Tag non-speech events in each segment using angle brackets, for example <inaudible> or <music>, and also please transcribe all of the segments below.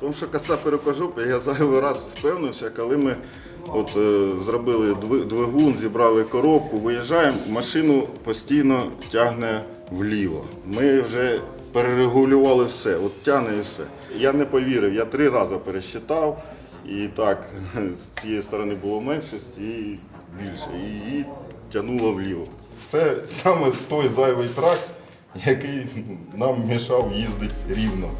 Тому що кацапи рукожопи, я зайвий раз впевнився, коли ми от, е, зробили двигун, зібрали коробку, виїжджаємо, машину постійно тягне вліво. Ми вже перерегулювали все, от тягне і все. Я не повірив, я три рази пересчитав, і так, <laughs> з цієї сторони було меншість і більше. І її тягнуло вліво. Це саме той зайвий трак, який нам мішав їздити рівно.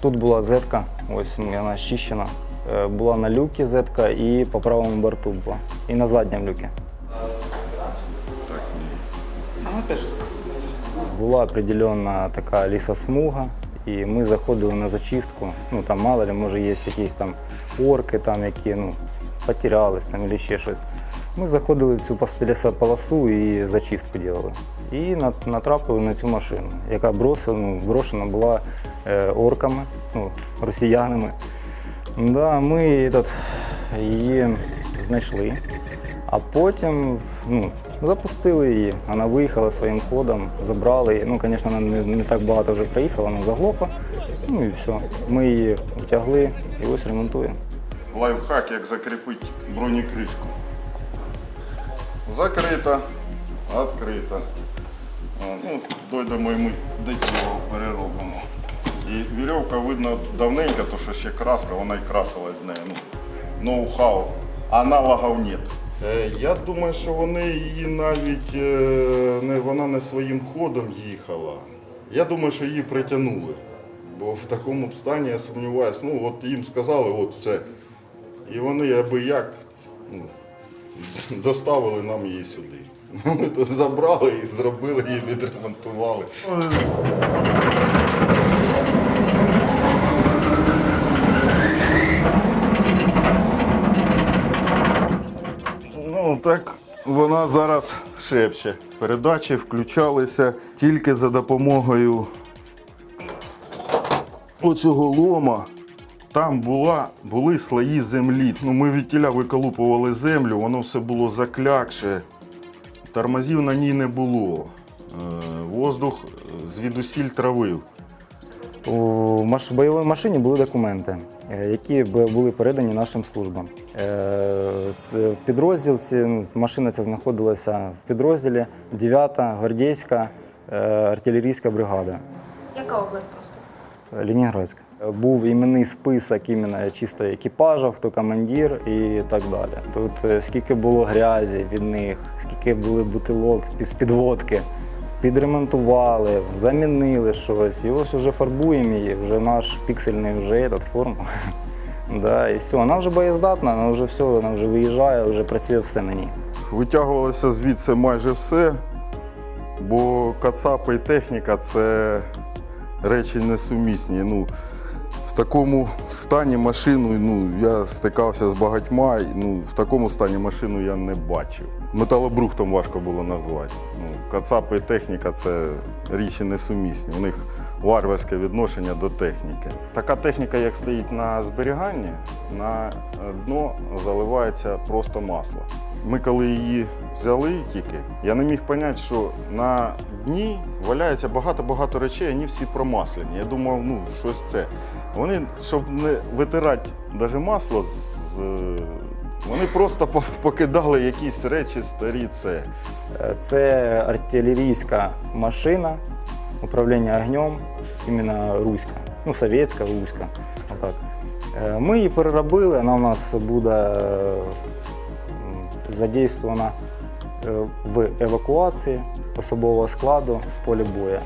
Тут була зетка, ось вона щищена. Е, Була на люкі зетка і по правому борту була. І на задньому люкі. Була определенна така лісосмуга, і ми заходили на зачистку. Ну там мало ли, може є якісь там орки, там, які ну, потерялись там, або ще щось. Ми заходили в цю лісополосу і зачистку робили. І натрапили на цю машину, яка бросила, брошена була е, орками, ну, росіянами. Да, ми этот, її знайшли, а потім ну, запустили її. Вона виїхала своїм ходом, забрали її. Ну, звісно, вона не, не так багато вже проїхала, вона заглохла. Ну і все. Ми її втягли і ось ремонтуємо. Лайфхак, як закріпити бронекришку. Закрита, відкрита. Ну, дойдемо і ми до цього переробимо. І вірьовка видно давненько, то що ще краска, вона і красилась з нею. Ну, ноу-хау. Аналогів нет. Е, я думаю, що вони її навіть е, не, вона не своїм ходом їхала. Я думаю, що її притягнули. Бо в такому стані я сумніваюся. Ну, от їм сказали, от все. І вони аби як ну, доставили нам її сюди. Ми тут забрали і зробили її, відремонтували. Ну, так вона зараз шепче. Передачі включалися тільки за допомогою оцього лома. Там була, були слої землі. Ну, ми від тіля виколупували землю, воно все було заклякше. Тормозів на ній не було. Е, Воздух звідусіль травив. У маш... бойовій машині були документи, е, які були передані нашим службам. Е, Це в підрозділ, ці, машина ця знаходилася в підрозділі 9-та гвардійська е, артилерійська бригада. Яка область просто? Ленінградська. Був іменний список іменно чисто екіпажів, хто командир і так далі. Тут е, скільки було грязі від них, скільки були бутилок з підводки. Підремонтували, замінили щось. І ось вже фарбуємо її, вже наш піксельний вже этот, форму. <laughs> Да, і все. Вона вже боєздатна, вона вже все, вона вже виїжджає, вже працює все на ній. Витягувалося звідси майже все, бо кацапи і техніка це речі несумісні. Ну, в такому стані машину ну, я стикався з багатьма, ну, в такому стані машину я не бачив. Металобрухтом важко було назвати. Ну, кацапи і техніка це річі несумісні. У них варварське відношення до техніки. Така техніка, як стоїть на зберіганні, на дно заливається просто масло. Ми коли її взяли тільки, я не міг зрозуміти, що на дні валяється багато-багато речей, вони всі промасляні. Я думав, ну щось це. Вони, щоб не витирати навіть масло, з, вони просто покидали якісь речі старі це. Е, Це артилерійська машина управління огнем, іменно руська, ну, совєтська, руська. Отак. Е, Ми її переробили, вона у нас буде е, задействована в евакуації особового складу з поля бою.